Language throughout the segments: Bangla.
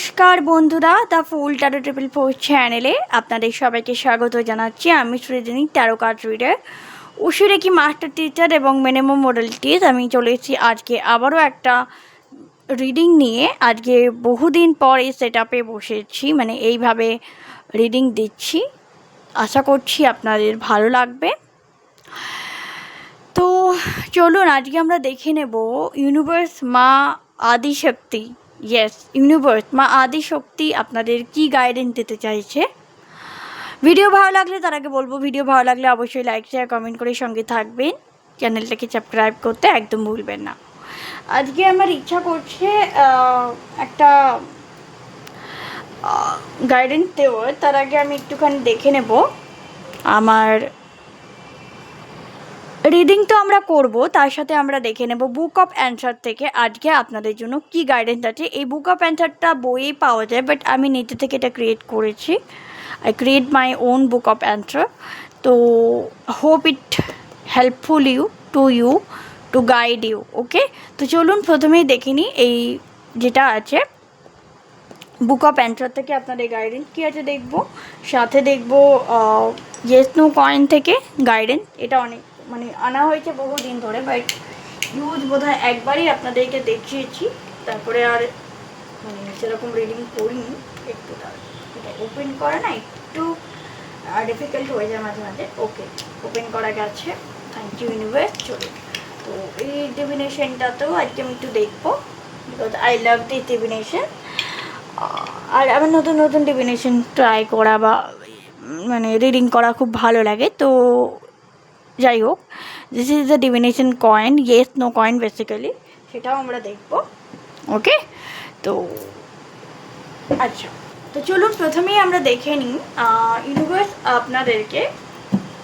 নমস্কার বন্ধুরা the full tarot triple four চ্যানেলে আপনাদের সবাইকে স্বাগত জানাচ্ছি। আমি সৃজনী তেরো কার্ড রিডার উশুরে কি মাস্টার টিচার এবং মিনিমাম মডেলটিস আমি চলে এসেছি আজকে আবারও একটা রিডিং নিয়ে। আজকে বহুদিন পর এই সেট আপে বসেছি মানে এইভাবে রিডিং দিচ্ছি। আশা করছি আপনাদের ভালো লাগবে। তো চলুন, আজকে আমরা দেখে নেব ইউনিভার্স মা আদিশক্তি। ইয়েস ইউনিভার্স মা আদিশক্তি আপনাদের কি গাইডেন্স দিতে চাইছে? ভিডিও ভালো লাগলে তার আগে বলব ভিডিও ভালো লাগলে অবশ্যই লাইক শেয়ার কমেন্ট করে সঙ্গে থাকবেন। চ্যানেলটাকে সাবস্ক্রাইব করতে একদম ভুলবেন না। আজকে আমার ইচ্ছা করছে একটা গাইডেন্স দেওয়ার। তার আগে আমি একটুখানি দেখে নেব। আমার রিডিং তো আমরা করব, তার সাথে আমরা দেখে নেব বুক অফ অ্যান্সার থেকে আজকে আপনাদের জন্য কি গাইডেন্স আছে। এই বুক অফ অ্যান্সারটা বইয়ে পাওয়া যায় বাট আমি নিজে থেকে এটা ক্রিয়েট করেছি। I create my own book of answer তো hope it helpful you to you to guide you okay তো চলুন প্রথমেই দেখে নিই এই যেটা আছে। বুক অফ অ্যান্সার থেকে আপনাদের গাইডেন্স কী আছে দেখব, সাথে দেখব ইয়েস নো কয়েন থেকে গাইডেন্স এটা অনেক মানে আনা হয়েছে বহুদিন ধরে বাট ইউজ বোধ হয় একবারই আপনাদেরকে দেখিয়েছি। তারপরে আর মানে সেরকম রিডিং করিনি, একটু। এটা ওপেন করা না, একটু ডিফিকাল্ট হয়ে যায় মাঝে মাঝে। ওকে ওপেন করা গেছে। থ্যাংক ইউ ইউনিভার্স চলুন তো এই ডিভিনেশনটাতেও আজকে আমি একটু দেখব because I love this divination আর আমার নতুন নতুন ডিভিনেশন ট্রাই করা বা মানে রিডিং করা খুব ভালো লাগে। তো যাই হোক this is the divination coin yes no coin basically সেটাও আমরা দেখব ওকে তো আচ্ছা তো চলুন প্রথমেই আমরা দেখে নিই ইউনিভার্স আপনাদেরকে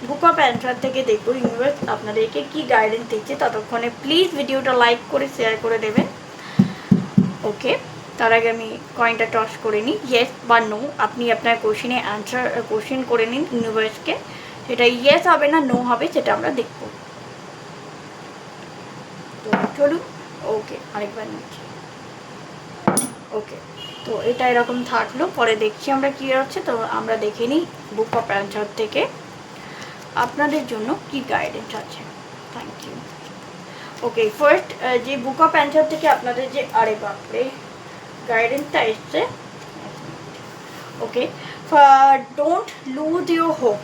বুক অফ অ্যান্সার থেকে দেখব ইউনিভার্স আপনাদেরকে কি গাইডেন্স দিচ্ছে ততক্ষণে। প্লিজ ভিডিওটা লাইক করে শেয়ার করে দেবেন ওকে তার আগে আমি কয়েনটা টস করে নিই। ইয়েস বা নো আপনি আপনার কোশ্চেনে অ্যান্সার কোশ্চেন করে নিন ইউনিভার্সকে সেটা ইয়েস হবে না নো হবে, সেটা আমরা দেখব। তো চলুন ওকে আরেকবার নিচ্ছি। ওকে তো এটা এরকম থাকল, পরে দেখছি আমরা কী হচ্ছে, তো আমরা দেখে নিই বুক অফ অ্যান্সার থেকে আপনাদের জন্য কি গাইডেন্স আছে। থ্যাংক ইউ ওকে ফার্স্ট যে বুক অফ অ্যান্সার থেকে আপনাদের যে, আরে বাপরে গাইডেন্সটা এসছে। Okay don't lose your hope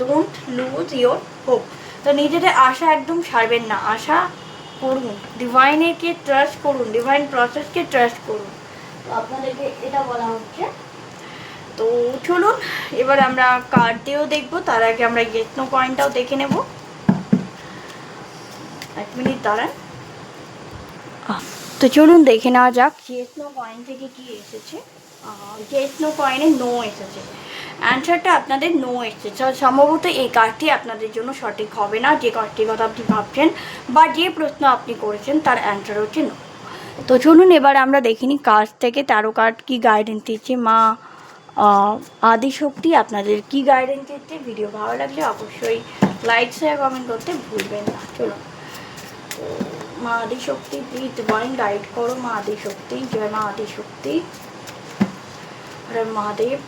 don't lose your hope তো নিজেদের আশা একদম ছাড়বেন না। আশা করুন। ডিভাইনেরকে ট্রাস্ট করুন। ডিভাইন প্রসেসকে ট্রাস্ট করুন। তো আপনাদেরকে এটা বলা হচ্ছে। তো চলুন, এবার আমরা কার্ড দিয়েও দেখব। তার আগে আমরা গেটনো পয়েন্টটাও দেখে নেব। এক মিনিট দাঁড়ান। তো চলুন দেখে নেওয়া যাক জেসনো কয়েন থেকে কি এসেছে। জেসনো কয়েনে নো এসেছে। অ্যান্সারটা আপনাদের নো এসেছে। সম্ভবত এই কার্ডটি আপনাদের জন্য সঠিক হবে না, যে কার্ডটির কথা আপনি ভাবছেন বা যে প্রশ্ন আপনি করেছেন তার অ্যান্সার হচ্ছে নো তো চলুন এবার আমরা দেখিনি কার্ড থেকে তেরো কার্ড কি গাইডেন্স দিচ্ছে মা আদিশক্তি আপনাদের কি গাইডেন্স দিচ্ছে। ভিডিও ভালো লাগলে অবশ্যই লাইক শেয়ার কমেন্ট করতে ভুলবেন না। চলুন। মা আদিশক্তি প্লিজ ডিভাইন গাইড করো মা আদিশক্তি। জয় মা আদিশক্তি। মহাদেব।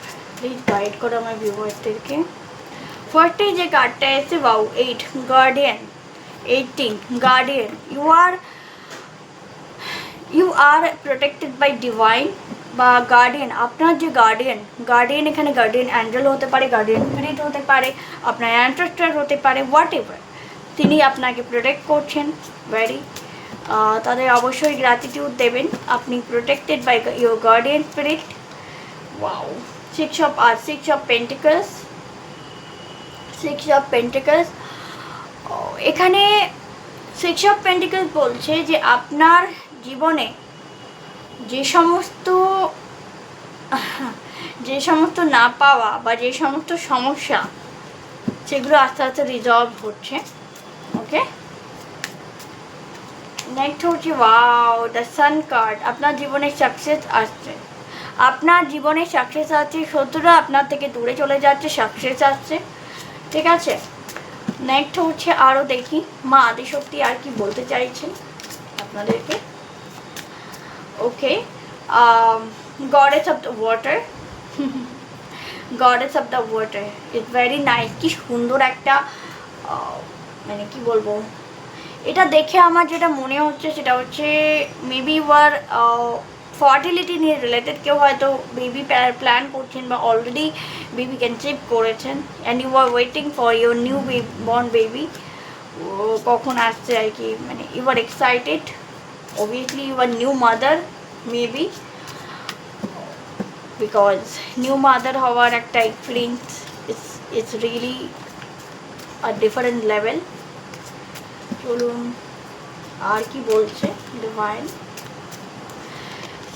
প্লিজ গাইড করো আমার ভিউয়ার্সদেরকে ফার্স্টে যে কার্ডটা এসেছে বাউ eight guardian eighteen guardian you are you are protected by divine বা গার্ডিয়ান আপনার যে গার্ডিয়ান গার্ডিয়ান এখানে গার্ডিয়ান অ্যাঞ্জেল হতে পারে গার্ডিয়ান স্পিরিট হতে পারে আপনার অ্যান্ট্রাস্টার হতে পারে হোয়াট এভার তিনি আপনাকে প্রোটেক্ট করছেন ভেরি তাদের অবশ্যই গ্র্যাটিটিউড দেবেন আপনি protected by your guardian spirit wow six of R six of pentacles six of pentacles এখানে সিক্স অফ পেন্টিকলস বলছে যে আপনার জীবনে যে সমস্ত যে সমস্ত না পাওয়া বা যে সমস্ত সমস্যা, সেগুলো আস্তে আস্তে রিজলভ হচ্ছে। ওকে নেক্সট হচ্ছে ওয়াও দ্য সান কার্ড আপনার জীবনে সাকসেস আসছে। আপনার জীবনে সাকসেস আছে, শত্রুরা আপনার থেকে দূরে চলে যাচ্ছে সাকসেস আসছে ঠিক আছে? নেক্সট হচ্ছে আরও দেখি, মা আদিশক্তি আর কি বলতে চাইছেন আপনাদেরকে? Okay goddess of the water goddess of the water is very nice, কি সুন্দর একটা মানে কি বলব? এটা দেখে আমার যেটা মনে হচ্ছে, সেটা হচ্ছে মেবি ওয়ার ফার্টিলিটি নিয়ে রিলেটেড কেউ হয়তো বেবি প্ল্যান করছেন বা অলরেডি বেবি কনসিভ করেছেন and you are waiting for your newborn baby কখন আসছে আর কি মানে you are excited obviously you are new mother, maybe, because new mother হওয়ার একটা feelings it's it's really a different level চলুন, আর কি বলছে divine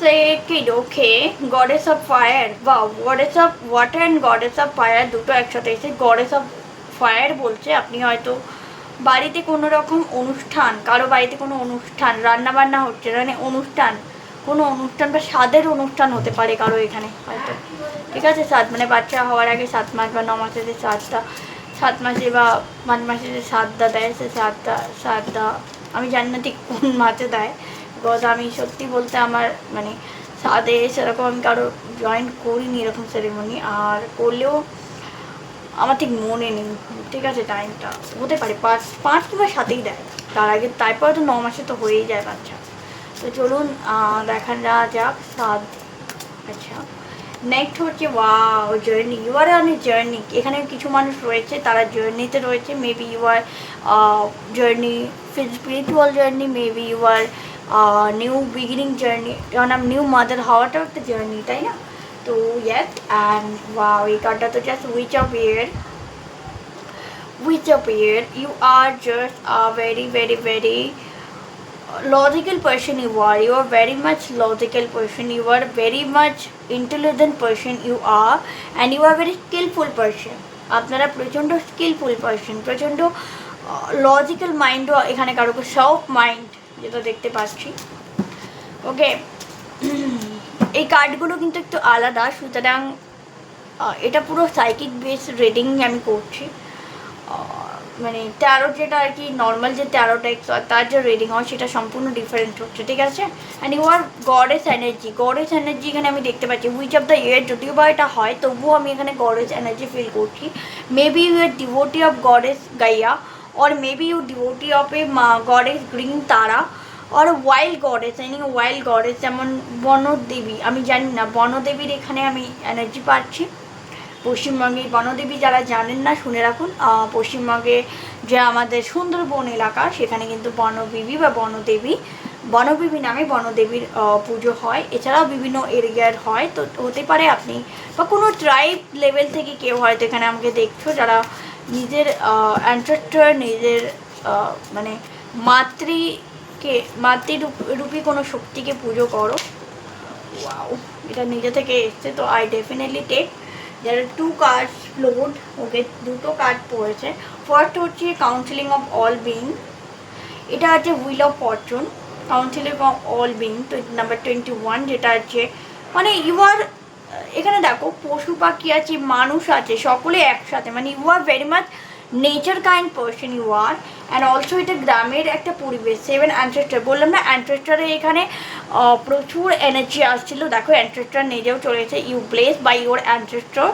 second okay goddess of fire বা goddess of water and goddess of fire দুটো একসাথে এসে গডেস অফ ফায়ার বলছে। আপনি হয়তো বাড়িতে কোনো রকম অনুষ্ঠান, কারও বাড়িতে কোনো অনুষ্ঠান রান্না বান্না হচ্ছে মানে অনুষ্ঠান, কোনো অনুষ্ঠান বা স্বাদের অনুষ্ঠান হতে পারে কারও এখানে হয়তো। ঠিক আছে, সাত মানে বাচ্চা হওয়ার আগে সাত মাস বা ন মাসে যে সাতটা, সাত মাসে বা পাঁচ মাসে যে সাতটা দেয়, সে সাতটা সাতটা, আমি জানি না ঠিক কোন মাসে দেয়। বিকজ আমি সত্যি বলতে আমার মানে সাদে সেরকম আমি কারও জয়েন করিনি এরকম সেরেমনি আর করলেও আমার ঠিক মনে নেই। ঠিক আছে টাইমটা হতে পারে, পাঁচ পাঁচ কিংবা সাতেই দেয়। তার আগে, তারপরে তো ন মাসে তো হয়েই যায় বাচ্চা। তো চলুন দেখা যা যাক, সাত আচ্ছা। নেক্সট হচ্ছে wow journey you are on journey এখানে কিছু মানুষ রয়েছে, তারা জার্নিতে রয়েছে। Maybe you are journey spiritual journey maybe you are new beginning journey কারণ নিউ মাদার হওয়াটাও একটা জার্নি তাই না তো ইয়েস অ্যান্ড ওয়াও এই কার্ডটা তো just which of year which appeared you are just a very very very logical person you are you are very much logical person you are very much intelligent person you are and you are very skillful person আপনারা প্রচণ্ড স্কিলফুল পার্সন প্রচণ্ড লজিক্যাল মাইন্ডও এখানে কারো সফট মাইন্ড যেটা দেখতে পাচ্ছি। ওকে, এই কার্ডগুলো কিন্তু একটু আলাদা, সুতরাং এটা পুরো সাইকিক বেস রিডিং আমি করছি। মানে ট্যারো যেটা আর কি নর্মাল যে ট্যারো টাইপ তার যে রিডিং হয়, সেটা সম্পূর্ণ ডিফারেন্ট হচ্ছে, ঠিক আছে? And you are goddess energy goddess energy এখানে আমি দেখতে পাচ্ছি। উইচ অফ দ্য ইয়ার যদিও বা এটা হয়, তবুও আমি এখানে গডেস এনার্জি ফিল করছি। Maybe you are devotee of goddess Gaia or maybe you devotee of a ma- goddess, green tara, or a wild goddess, any wild goddess, যেমন বনদেবী, আমি জানি না, বনদেবীর এখানে আমি এনার্জি পাচ্ছি। পশ্চিমবঙ্গে বনদেবী যারা জানেন না, শুনে রাখুন পশ্চিমবঙ্গে যে আমাদের সুন্দরবন এলাকা, সেখানে কিন্তু বনবিবি বা বনদেবী, বনবিবি নামে বনদেবীর পুজো হয়। এছাড়াও বিভিন্ন এরিয়ার হয়। তো হতে পারে আপনি বা কোনো ট্রাইব লেভেল থেকে কেউ হয়তো এখানে আমাকে দেখছ, যারা নিজের অ্যান্ট্রাক্টর নিজের মানে মাতৃকে, মাতৃরূপ- রূপী কোনো শক্তিকে পুজো করো। ওয়াও এটা নিজে থেকে এসছে। তো আই ডেফিনেটলি টেক যারা টু কার্ড লোড ওকে দুটো কার্ড পড়েছে। ফার্স্ট হচ্ছে কাউন্সিলিং অফ অল বিং এটা আছে wheel of fortune counselling of all being তো নাম্বার টোয়েন্টি ওয়ান যেটা আছে মানে ইউ আর এখানে দেখো পশু পাখি আছে মানুষ আছে সকলে একসাথে। মানে you are very much nature kind person you are and also এটা গ্রামের একটা পরিবেশ সেভেন অ্যান্ট্রেস্টার বললাম না অ্যান্ট্রেস্টারে এখানে প্রচুর এনার্জি আসছিল। দেখো অ্যান্ট্রেস্টার নিজেও চলেছে। You place by your ancestor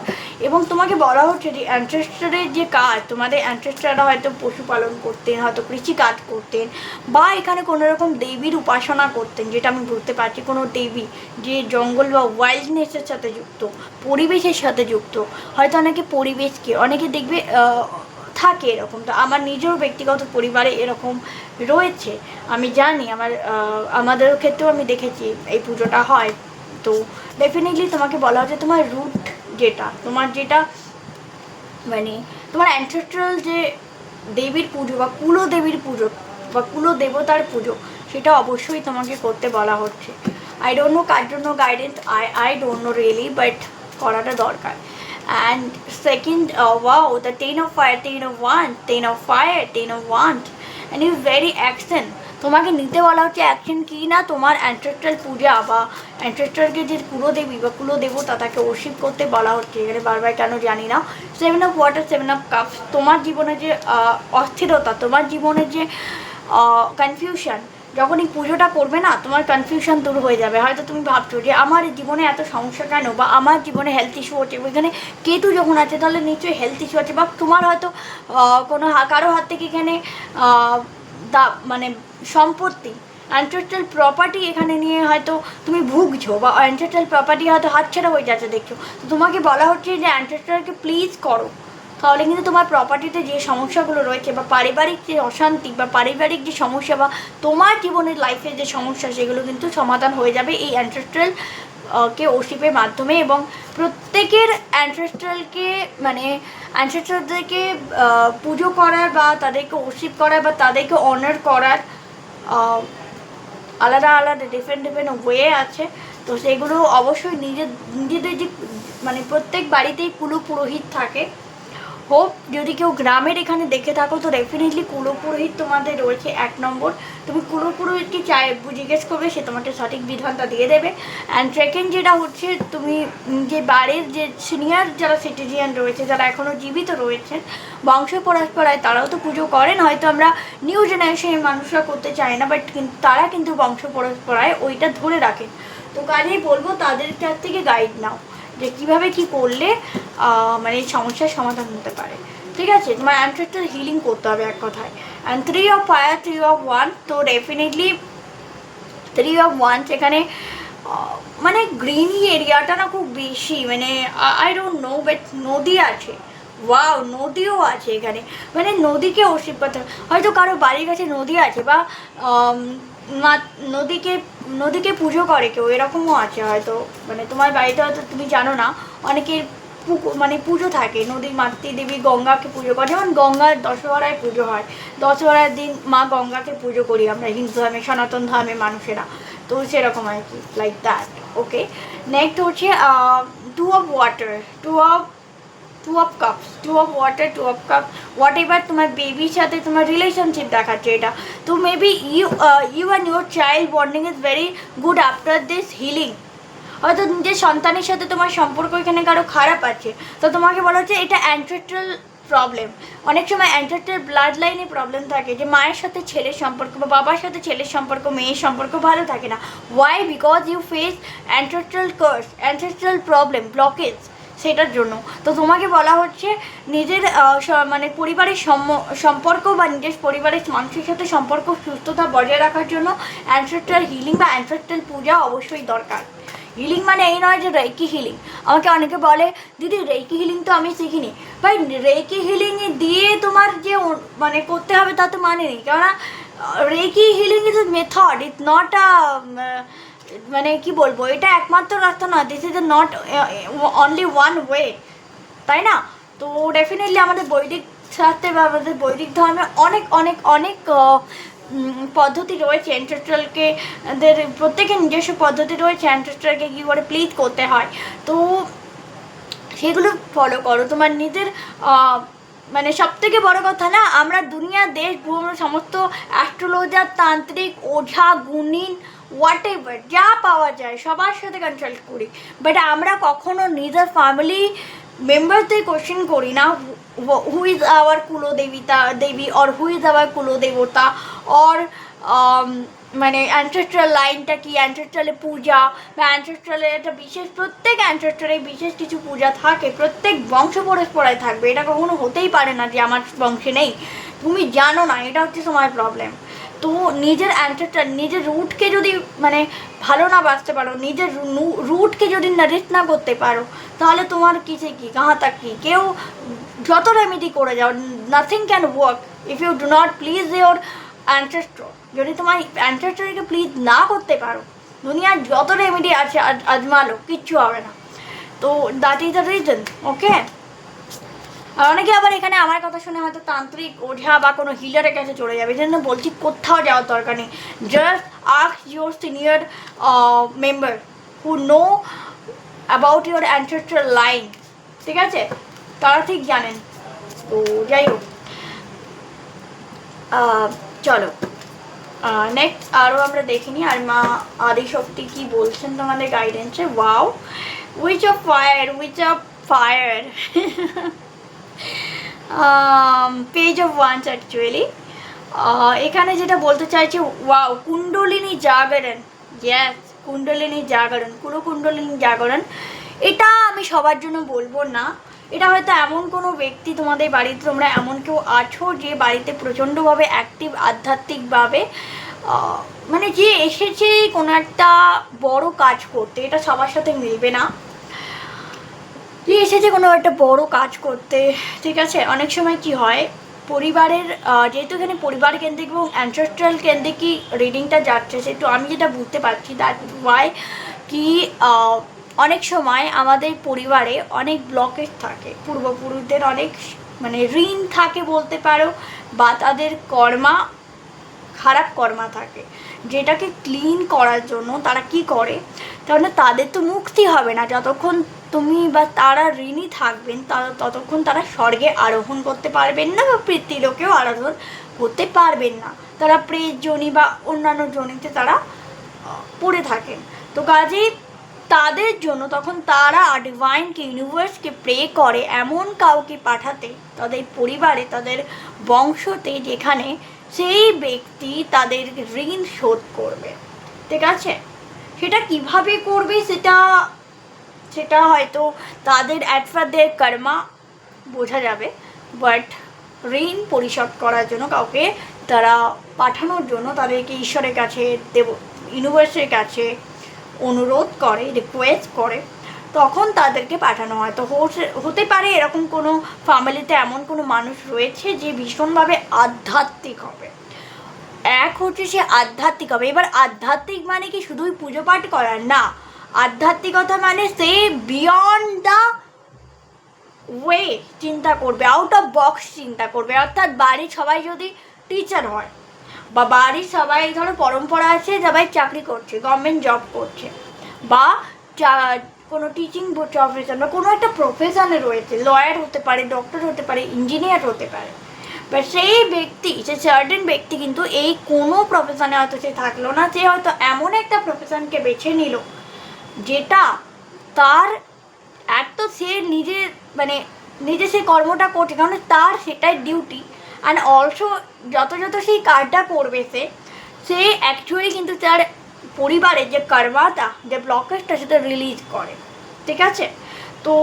এবং তোমাকে বলা হচ্ছে যে অ্যান্ট্রেস্টারের যে কাজ, তোমাদের অ্যান্ট্রেস্টাররা হয়তো পশুপালন করতেন, হয়তো কৃষিকাজ করতেন, বা এখানে কোনো রকম দেবীর উপাসনা করতেন, যেটা আমি বুঝতে পারছি, কোনো দেবী যে জঙ্গল বা ওয়াইল্ডনেসের সাথে যুক্ত, পরিবেশের সাথে যুক্ত। হয়তো অনেকে পরিবেশকে, অনেকে দেখবে থাকে এরকম। তো আমার নিজেরও ব্যক্তিগত পরিবারে এরকম রয়েছে। আমি জানি আমার আমাদের ক্ষেত্রেও আমি দেখেছি এই পুজোটা হয়। তো ডেফিনেটলি তোমাকে বলা হচ্ছে তোমার রুট যেটা, তোমার যেটা মানে তোমার অ্যানসেস্ট্রাল যে দেবীর পুজো বা কুলো দেবীর পুজো বা কুলো দেবতার পুজো, সেটা অবশ্যই তোমাকে করতে বলা হচ্ছে। আই ডোন্ট নো কার জন্য guidance I I don't know really but করাটা দরকার। And second wow the ten of fire ten of wand ten of fire ten of wand and you very action তোমাকে নিতে বলা হচ্ছে অ্যাকশন কি না? তোমার অ্যান্ট্রেস্টাল পূজা বা অ্যান্ট্রেস্টালকে যে কুলদেবী বা কুলদেবতা তাকে অর্শিপ করতে বলা হচ্ছে। এখানে বারবার কেন জানি না। Seven of water seven of cup তোমার জীবনে যে অস্থিরতা, তোমার জীবনে যে কনফিউশন যখন এই পুজোটা করবে না, তোমার কনফিউশন দূর হয়ে যাবে। হয়তো তুমি ভাবছ যে, আমার জীবনে এত সমস্যা কেন? বা, আমার জীবনে হেলথ ইস্যু হচ্ছে। এখানে কেতু যখন আছে, তাহলে নিশ্চয়ই হেলথ ইস্যু আছে। বা, তোমার হয়তো কোনো কারও হাত থেকে এখানে দা মানে সম্পত্তি অ্যানসেস্ট্রাল প্রপার্টি এখানে নিয়ে হয়তো তুমি ভুগছো বা অ্যানসেস্ট্রাল প্রপার্টি হয়তো হাত হাতছাড়া হয়ে যাচ্ছে, দেখছ। তোমাকে বলা হচ্ছে যে অ্যানসেস্ট্রালকে প্লিজ করো। তাহলে কিন্তু তোমার প্রপার্টিতে যে সমস্যাগুলো রয়েছে বা পারিবারিক যে অশান্তি বা পারিবারিক যে সমস্যা বা তোমার জীবনের লাইফের যে সমস্যা, সেগুলো কিন্তু সমাধান হয়ে যাবে এই অ্যানসেস্ট্রাল কে ওশিপের মাধ্যমে এবং প্রত্যেকের অ্যানসেস্ট্রালকে মানে অ্যানসেস্ট্রালদেরকে পুজো করার বা তাদেরকে ওশিপ করার বা তাদেরকে অনার করার আলাদা আলাদা ডিফারেন্ট ডিফারেন্ট ওয়ে আছে। তো সেগুলো অবশ্যই নিজের, নিজেদের যে মানে প্রত্যেক বাড়িতেই কুলু পুরোহিত থাকে। হোপ যদি কেউ গ্রামের এখানে দেখে থাকো, তো ডেফিনেটলি কুলো পুরোহিত তোমাদের রয়েছে এক নম্বর। তুমি কুলো পুরোহিতকে চাই জিজ্ঞেস করবে, সে তোমাকে সঠিক বিধানটা দিয়ে দেবে। অ্যান্ড সেকেন্ড যেটা হচ্ছে, তুমি যে বাড়ির যে সিনিয়র যারা সিটিজিয়ান রয়েছে, যারা এখনও জীবিত রয়েছেন বংশ পরস্পরায়, তারাও তো পুজো করেন। হয়তো আমরা নিউ জেনারেশনের মানুষরা করতে চাই না বাট কিন্তু তারা কিন্তু বংশ পরস্পরায় ওইটা ধরে রাখেন তো কাজেই বলব, তাদের কাছ থেকে গাইড নাও। যে কীভাবে কি করলে মানে এই সমস্যার সমাধান হতে পারে। ঠিক আছে? তোমার অ্যান্ট্রেক্টার হিলিং করতে হবে এক কথায়। And three of fire three of wand তো ডেফিনেটলি থ্রি অফ ওয়ান সেখানে মানে গ্রিনি এরিয়াটা না খুব বেশি মানে আই ডোন্ট নো বাট নদী আছে। ওয়াও নদীও আছে এখানে। মানে নদীকে করতে হয়তো কারও বাড়ির কাছে নদী আছে বা নদীকে নদীকে পুজো করে কেউ, এরকমও আছে হয়তো। মানে তোমার বাড়িতে হয়তো তুমি জানো না, অনেকের পুকু- মানে পুজো থাকে নদীর মাতৃ দেবী গঙ্গাকে পুজো করে। যেমন গঙ্গার দশহরায় পুজো হয়, দশহরার দিন মা গঙ্গাকে পুজো করি আমরা, হিন্দু ধর্মে, সনাতন ধর্মের মানুষেরা। তো সেরকম আর কি লাইক দ্যাট ওকে নেক্সট হচ্ছে two of water two of two of cups two of water two of cup whatever তোমার বেবির সাথে তোমার রিলেশনশিপ দেখাচ্ছে এটা। তো maybe you you and your child bonding is very good after this healing হয়তো নিজের সন্তানের সাথে তোমার সম্পর্ক এখানে কারও খারাপ আছে। তো তোমাকে বলা হচ্ছে এটা অ্যান্ট্রেট্রাল প্রবলেম অনেক সময় অ্যান্ট্রেট্রাল ব্লাড লাইনে প্রবলেম থাকে যে মায়ের সাথে ছেলের সম্পর্ক বা বাবার সাথে ছেলের সম্পর্ক, মেয়ের সম্পর্ক ভালো থাকে না। Why because you face ancestral curse ancestral problem blockage সেটার জন্য। তো তোমাকে বলা হচ্ছে নিজের মানে পরিবারের সম্পর্ক বা নিজের পরিবারের মানুষের সাথে সম্পর্ক, সুস্থতা বজায় রাখার জন্য অ্যানসেস্ট্রাল হিলিং বা অ্যানসেস্ট্রাল পূজা অবশ্যই দরকার। হিলিং মানে এই নয় যে রেকি হিলিং আমাকে অনেকে বলে, দিদি রেকি হিলিং তো আমি শিখিনি। ভাই রেকি হিলিং দিয়ে তোমার যে মানে করতে হবে তা তো মানে নেই। কেননা reiki healing is a method it not a মানে কি বলব, এটা একমাত্র রাস্তা নয় this is not only one way তাই না? তো ডেফিনেটলি আমাদের বৈদিক শাস্ত্রে বা আমাদের বৈদিক ধর্মে অনেক অনেক অনেক পদ্ধতি রয়েছে। অ্যানসেস্ট্রালকে প্রত্যেকের নিজস্ব পদ্ধতি রয়েছে। অ্যানসেস্ট্রালকে কী করে প্লিজ করতে হয়। তো সেগুলো ফলো করো। তোমার নিজের মানে সব থেকে বড় কথা না, আমরা দুনিয়া, দেশ ভ্রমণ সমস্ত অ্যাস্ট্রোলজার তান্ত্রিক, ওঝা, গুণিন হোয়াট এভার যা পাওয়া যায়, সবার সাথে কনসাল্ট করি। বাট আমরা কখনো নিজের ফ্যামিলি মেম্বারদের কোশ্চেন করি না হু ইজ আওয়ার কুলদেবিতা দেবী অর হু ইজ আওয়ার কুলদেবতা অর মানে অ্যানসেস্ট্রাল লাইনটা কি অ্যানসেস্ট্রালে পূজা, বা অ্যানসেস্ট্রালের একটা বিশেষ, প্রত্যেক অ্যানসেস্ট্রালে বিশেষ কিছু পূজা থাকে, প্রত্যেক বংশ পরস্পরায় থাকবে। এটা কখনো হতেই পারে না যে আমার বংশে নেই। তুমি জানো না, এটা হচ্ছে তোমার প্রবলেম তো নিজের অ্যানসেস্ট্রাল নিজের রুটকে যদি মানে ভালো না বাঁচতে পারো, নিজের রুটকে যদি নারিশ না করতে পারো, তাহলে তোমার কিসে কি, কাহা তাক কি? কেউ যত রেমেডি করে যাও nothing can work if you do not please your ancestor যদি তোমার অ্যানসেস্ট্রকে প্লিজ না করতে পারো, দুনিয়ার যত রেমেডি আছে, আজ- আজমালো, কিচ্ছু হবে না। তো that is the reason okay অনেকে আবার এখানে আমার কথা শুনে হয়তো তান্ত্রিক ওঝা বা কোনো হিলারের কাছে চলে যাবে। এই জন্য বলছি কোথাও যাওয়ার দরকার নেই। Just ask your senior member who know about your ancestral line ঠিক আছে? তারা ঠিক জানেন। তো যাই হোক চলো। নেক্সট আরও আমরা দেখিনি আর মা আদিশক্তি কি বলছেন তোমাদের গাইডেন্সে wow witch of fire witch of fire um, of of actually এখানে যেটা বলতে চাইছি ওয়াও কুণ্ডলিনী জাগরণ ইয়েস কুণ্ডলিনী জাগরণ পুরো কুণ্ডলিনী জাগরণ এটা আমি সবার জন্য বলব না। এটা হয়তো এমন কোনো ব্যক্তি তোমাদের বাড়িতে তোমরা এমন কেউ আছো যে বাড়িতে প্রচণ্ডভাবে অ্যাক্টিভ আধ্যাত্মিকভাবে মানে যে এসেছে কোনো একটা বড় কাজ করতে এটা সবার সাথে মিলবে না। যে এসেছে কোনো একটা বড় কাজ করতে, ঠিক আছে? অনেক সময় কি হয়, পরিবারের যেহেতু এখানে পরিবার কেন্দ্রিক এবং অ্যানসেস্ট্রাল কেন্দ্রিকই রিডিংটা যাচ্ছে, সেহেতু আমি যেটা বুঝতে পারছি দ্যাট ওয়াই কি অনেক সময় আমাদের পরিবারে অনেক ব্লকেজ থাকে। পূর্বপুরুষদের অনেক মানে ঋণ থাকে বলতে পারো, বা তাদের কর্মা, খারাপ কর্মা থাকে। যেটাকে ক্লিন করার জন্য তারা কি করে? তাহলে তাদের তো মুক্তি হবে না, যতক্ষণ তুমি বা তারা ঋণী থাকবেন তারা ততক্ষণ তারা স্বর্গে আরোহণ করতে পারবেন না বা পৃথিলোকেও আরোহণ করতে পারবেন না। তারা প্রেত জনি বা অন্যান্য জনিতে তারা পড়ে থাকেন। তো কাজেই তাদের জন্য তখন তারা ডিভাইনকে ইউনিভার্সকে প্রে করে এমন কাউকে পাঠাতে, তাদের পরিবারে, তাদের বংশতে যেখানে সেই ব্যক্তি তাদের ঋণ শোধ করবে। ঠিক আছে? সেটা কীভাবে করবে সেটা সেটা হয়তো তাদের অ্যাটফাদের কর্মা বোঝা যাবে বাট ঋণ পরিশোধ করার জন্য কাউকে তারা পাঠানোর জন্য তাদেরকে ঈশ্বরের কাছে দেব ইউনিভার্সের কাছে অনুরোধ করে রিকোয়েস্ট করে, তখন তাদেরকে পাঠানো হয়। তো হতে পারে এরকম কোনো ফ্যামিলিতে এমন কোনো মানুষ রয়েছে যে ভীষণভাবে আধ্যাত্মিক হবে। এক হচ্ছে সে আধ্যাত্মিক হবে। এবার আধ্যাত্মিক মানে কি? শুধুই পুজো পাঠ করার না। আধ্যাত্মিকতা মানে সে বিয়ন্ড দ্য ওয়ে চিন্তা করবে আউট অফ বক্স চিন্তা করবে। অর্থাৎ বাড়ির সবাই যদি টিচার হয়, বা বাড়ির সবাই ধরো পরম্পরা আছে সবাই চাকরি করছে গভর্নমেন্ট জব করছে, বা কোনো টিচিং প্রফেশন বা কোনো একটা প্রফেশনে রয়েছে লয়ার হতে পারে ডক্টর হতে পারে ইঞ্জিনিয়ার হতে পারে, বা সেই ব্যক্তি, সে সার্টেন ব্যক্তি কিন্তু এই কোনো প্রফেশনে হয়তো সে থাকল না, সে হয়তো এমন একটা প্রফেশনকে বেছে নিল যেটা তার এক তো সে নিজে মানে নিজে সেই কর্মটা করছে, কারণ তার সেটাই ডিউটি অ্যান্ড অলসো যত যত সেই কাজটা করবে সে সে অ্যাকচুয়ালি কিন্তু তার পরিবারের যে কর্মাটা, যে ব্লকেজটা সেটা রিলিজ করে। ঠিক আছে? তো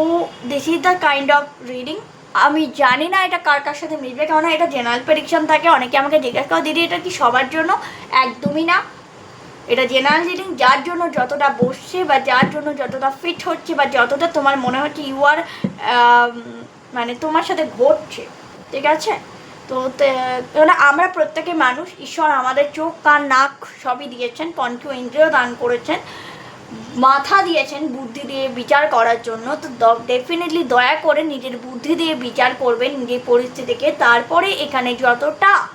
this is the kind of reading আমি জানি না এটা কার কার সাথে মিলবে, কেননা এটা জেনারেল প্রেডিকশন থাকে। অনেকে আমাকে জিজ্ঞাসা করে, দিদি, এটা কি সবার জন্য? একদমই না। এটা জেনারেল রিডিং যার জন্য যতটা বসছে বা যার জন্য যতটা ফিট হচ্ছে বা যতটা তোমার মনে হচ্ছে ইউ আর মানে তোমার সাথে ঘটছে, ঠিক আছে? তো তে- মানে আমরা প্রত্যেকে মানুষ, ঈশ্বর আমাদের চোখ, কান, নাক সবই দিয়েছেন পঞ্চ ইন্দ্রিয় দান করেছেন, মাথা দিয়েছেন বুদ্ধি দিয়ে বিচার করার জন্য, তো ডেফিনেটলি দয়া করে নিজের বুদ্ধি দিয়ে বিচার করবেন, নিজের পরিস্থিতিকে, তারপরে এখানে যতটা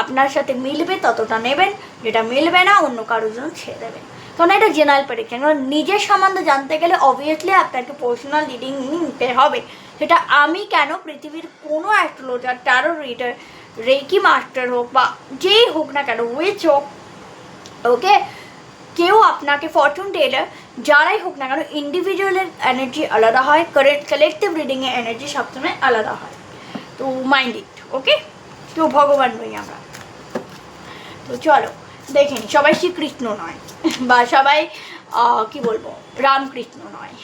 আপনার সাথে মিলবে, ততটা নেবেন, যেটা মিলবে না, অন্য কারোর জন্য ছেড়ে দেবেন। কারণ এটা জেনারেল প্রেডিকশন কারণ নিজের সম্বন্ধে জানতে গেলে অবভিয়াসলি আপনাকে পার্সোনাল রিডিং নিতে হবে। সেটা আমি কেন পৃথিবীর কোনো astrologer tarot reader reiki master হোক বা যেই হোক না কেন উইচ হোক ওকে কেউ আপনাকে ফরচুন টেলার যারাই হোক না কেন ইন্ডিভিজুয়ালের এনার্জি আলাদা হয় কালেকটিভ রিডিংয়ের এনার্জি সবসময় আলাদা হয়। তো মাইন্ড ইট ওকে তো ভগবান নই আমরা। তো চলো, দেখে নিই সবাই শ্রীকৃষ্ণ নয়, বা সবাই কি বলব, রামকৃষ্ণ নয়।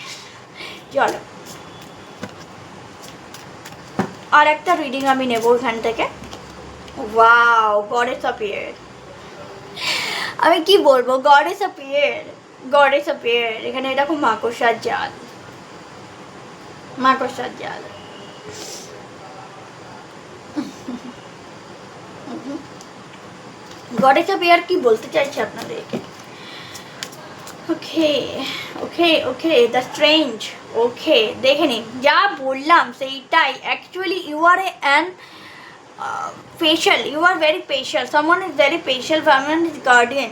চলো। আর একটা রিডিং আমি নেব এখান থেকে। ওয়াও গডেস অপিয়ার আমি কি বলব গডেস অপিয়ার গডেস অপিয়ার এখানে এরকম মাকড়সার জাল মাকড়সার জাল। গডেস অপিয়ার কি বলতে চাইছি আপনাদেরকে? ওকে ওকে ওকে দ্য স্ট্রেঞ্জ ওকে দেখে নিন, যা বললাম সেইটাই। Actually you are a an special you are very special someone is very special someone is guardian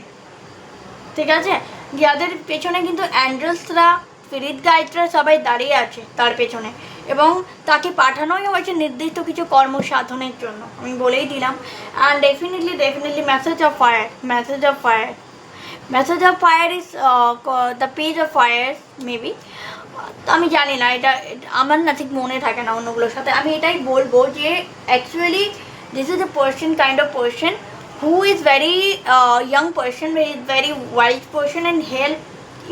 ঠিক আছে? যাদের পেছনে কিন্তু অ্যান্ডেলসরা স্পিরিট গাইডরা সবাই দাঁড়িয়ে আছে, তার পেছনে। এবং তাকে পাঠানোই হয়েছে নির্দিষ্ট কিছু কর্ম সাধনের জন্য। আমি বলেই দিলাম। And definitely definitely message of fire message of fire message of fire is the page of fire maybe আমি জানি না এটা আমার না ঠিক মনে থাকে না অন্যগুলোর সাথে। আমি এটাই বলব যে actually this is a person kind of person who is very uh, young person he is very wise person and help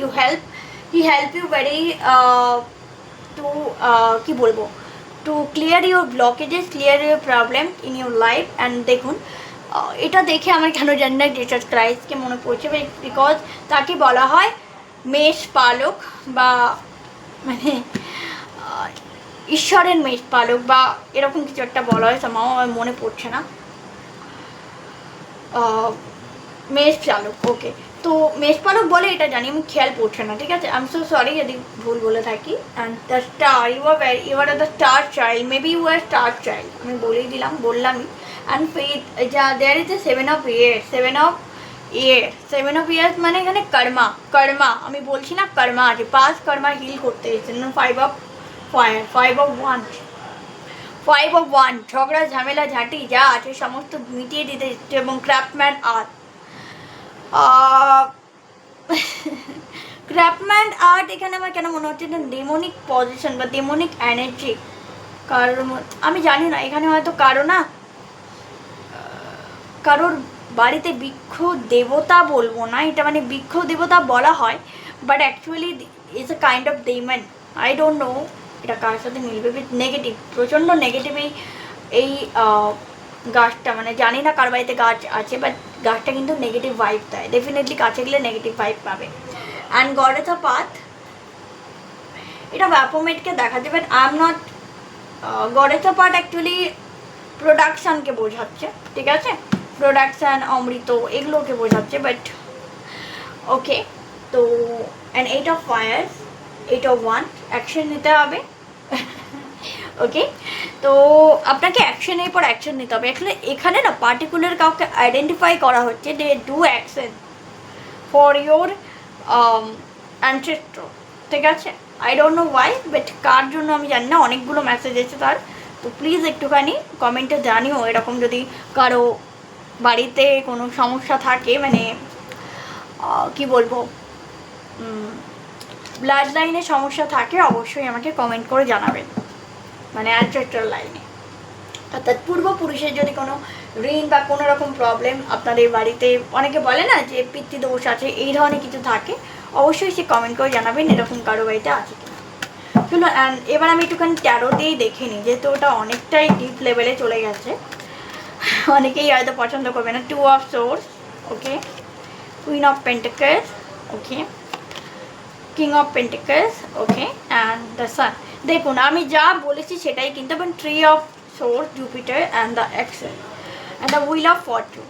you help he help you very uh, কি বলব? To clear your blockages clear your problem in your life and দেখুন এটা দেখে আমার কেন জানি না জিসাস ক্রাইস্টকে মনে পড়ছে। বিকজ তাকে বলা হয় মেষ পালক বা মানে ঈশ্বরের মেষ পালক বা এরকম কিছু একটা বলা হয় সামাও আমার মনে পড়ছে না। মেষ চালক ওকে তো মেষ পালক বলে এটা জানি, আমি খেয়াল পড়ছে না, ঠিক আছে? আই এম সো সরি যদি ভুল বলে থাকি। And the star you are very you are the star child maybe you are star child আমি বলেই দিলাম, বললামই। অ্যান্ড ফেথ যা there is a seven of year seven of year seven of years মানে এখানে কর্মা কর্মা আমি বলছি না কর্মা আছে পাঁচ কর্মা হিল করতে এসেছেন five of fire five of wand five of wand ঝগড়া, ঝামেলা, ঝাঁটি, যা আছে, সমস্ত মিটিয়ে দিতে এসছে, এবং ক্রাফটম্যান আর্ট ক্রাফটম্যান আর্ট এখানে আমার কেন মনে হচ্ছে ডেমোনিক পজিশন বা ডেমোনিক এনার্জি কারোর আমি জানি না, এখানে হয়তো কারও না কারোর বাড়িতে বৃক্ষ দেবতা বলব না, এটা মানে বৃক্ষ দেবতা বলা হয় but actually is a kind of demon I don't know এটা কার সাথে মিলবে? উইথ নেগেটিভ প্রচণ্ড নেগেটিভ এই এই গাছটা মানে জানি না কার বাড়িতে গাছ আছে বাট গাছটা কিন্তু নেগেটিভ ভাইব দেয়। ডেফিনেটলি কাছে গেলে নেগেটিভ ভাইব পাবে। অ্যান্ড গড আ পাথ এটা ব্যাপোমেটকে দেখা যায় বাট আই এম নট গডেথা পার্ট অ্যাকচুয়ালি প্রোডাকশানকে বোঝাচ্ছে, ঠিক আছে? প্রোডাকশান অমৃত, এগুলোকে বোঝাচ্ছে বাট ওকে তো and eight of fire eight of wand action নিতে হবে। ওকে তো আপনাকে অ্যাকশনের পর অ্যাকশন নিতে হবে। অ্যাকচুয়ালি এখানে না পার্টিকুলার কাউকে আইডেন্টিফাই করা হচ্ছে যে do action for your ancestor ঠিক আছে? I don't know why but কার জন্য আমি জানি না। অনেকগুলো মেসেজ এসেছে তার। তো প্লিজ একটুখানি কমেন্টে জানিও। এরকম যদি কারও বাড়িতে কোনো সমস্যা থাকে মানে কি বলব? ব্লাড লাইনে সমস্যা থাকে, অবশ্যই আমাকে কমেন্ট করে জানাবেন। মানে অ্যানসেস্ট্রাল লাইনে অর্থাৎ পূর্বপুরুষের যদি কোনো ঋণ বা কোনো রকম প্রবলেম আপনাদের বাড়িতে, অনেকে বলে না যে পিতৃদোষ আছে, এই ধরনের কিছু থাকে, অবশ্যই সে কমেন্ট করে জানাবেন এরকম কারও বাড়িতে আছে কিনা। অ্যান্ড এবার আমি একটুখানি ট্যারো দিয়েই দেখে নিই, যেহেতু ওটা অনেকটাই ডিপ লেভেলে চলে গেছে। অনেকেই হয়তো পছন্দ করবে না। Two of swords okay queen of pentacles okay king of pentacles okay and the sun দেখুন, আমি যা বলেছি সেটাই কিন্তু এবং three of swords Jupiter and the axle and the wheel of fortune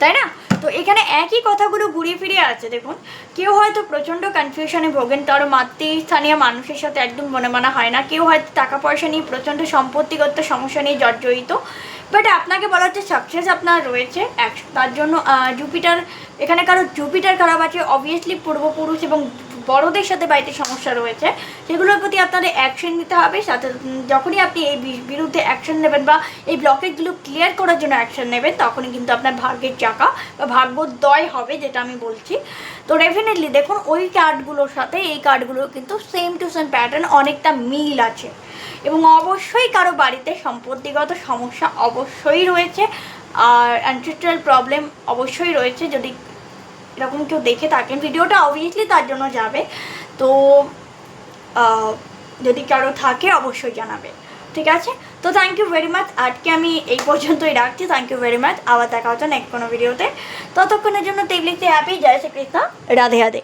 তাই না? তো এখানে একই কথাগুলো ঘুরিয়ে ফিরে আছে, দেখুন। কেউ হয়তো প্রচণ্ড কনফিউশনে ভোগেন তার মাতৃস্থানীয় মানুষের সাথে একদম মনে মানা হয় না। কেউ হয়তো টাকা পয়সা নিয়ে প্রচণ্ড সম্পত্তিগত সমস্যা নিয়ে জর্জরিত। বাট আপনাকে বলা হচ্ছে সাকসেস আপনার রয়েছে। এক- তার জন্য জুপিটার এখানে কারও জুপিটার খারাপ আছে অবভিয়াসলি পূর্বপুরুষ এবং বড়দের সাথে বাড়িতে সমস্যা রয়েছে, সেগুলোর প্রতি আপনাদের অ্যাকশন নিতে হবে। সাথে যখনই আপনি এই বিরুদ্ধে অ্যাকশন নেবেন বা এই ব্লকেজগুলো ক্লিয়ার করার জন্য অ্যাকশন নেবেন, তখনই কিন্তু আপনার ভাগ্যের চাকা বা ভাগ্যোদয় হবে যেটা আমি বলছি। তো ডেফিনেটলি দেখুন, ওই কার্ডগুলোর সাথে এই কার্ডগুলো কিন্তু সেম টু সেম প্যাটার্ন অনেকটা মিল আছে। এবং অবশ্যই কারও বাড়িতে সম্পত্তিগত সমস্যা অবশ্যই রয়েছে, আর অ্যানসেস্ট্রাল প্রবলেম অবশ্যই রয়েছে, যদি এরকম কেউ দেখে থাকেন, ভিডিওটা অবভিয়াসলি তার জন্য যাবে। তো যদি কারও থাকে অবশ্যই জানাবে, ঠিক আছে? তো থ্যাংক ইউ ভেরি মাচ আজকে আমি এই পর্যন্তই রাখছি। থ্যাংক ইউ ভেরি মাচ আবার দেখা হচ্ছে নেক্সট কোনো ভিডিওতে ততক্ষণের জন্য তেবলিতে হ্যাপি জয় শ্রীকৃষ্ণ। রাধে রাধে।